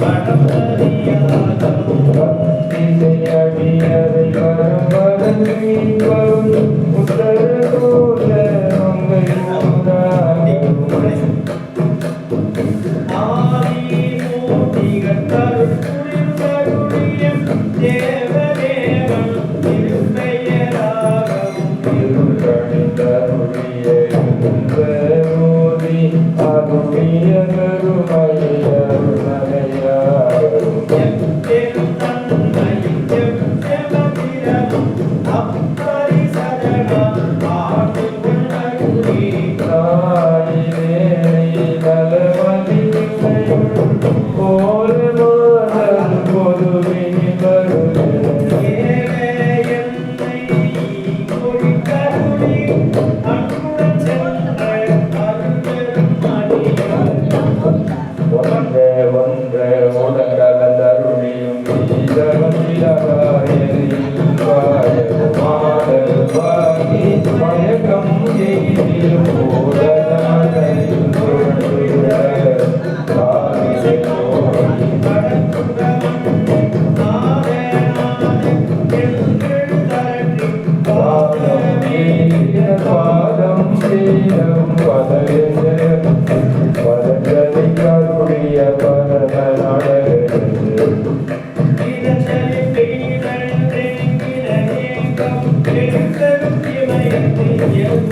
மனமறியாதோ நிலையடியாதோ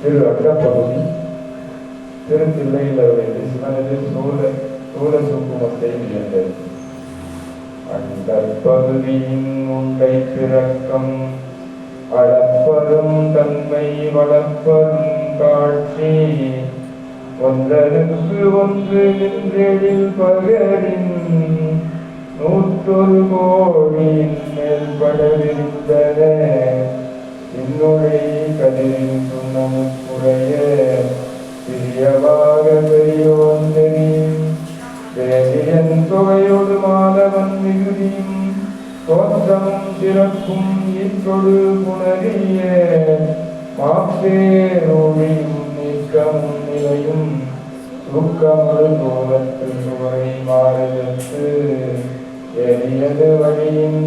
திரு அட்டப்பகுதி திருத்தில்லையில் வைத்து சிவனது சூழ சூழ சுக்குமத்தை வியந்தது அந்த பகுதியின் உண்டை பிறக்கம் அளப்பரும் தன்மை வளர்ப்பரும் காட்சி. ஒன்றருக்கு ஒன்று நின்றெழில் பகரின் நூற்றொரு கோடியின் மேல் படவிருந்தன. என்னுடைய கதிரின் சுண்ணமுக்குறைய தோற்றமும் சிறப்பும் இற்றொடு புணரிய மாப்பேரோடியும் நீக்கமும் நிலையும் தூக்கமொரு கோலத்து சுவரை மாறுதற்கு எரியது வழியின்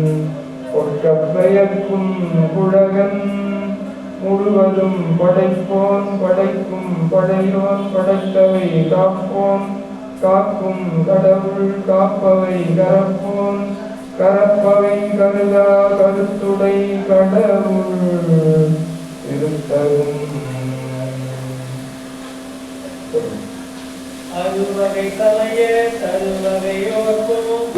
ஒற்கப்பெயர்க்கும் குழகன் முழுவதும் படைப்போன் படைக்கும் படையோன் படைத்தவை காப்போன் காக்கும் கடவுள் காப்பவை கரப்போன். கரப்பவை கருதா கருத்துடை கடவுள் திருத்தரும். அருவகை கலையே தருவகையோர்க்கும்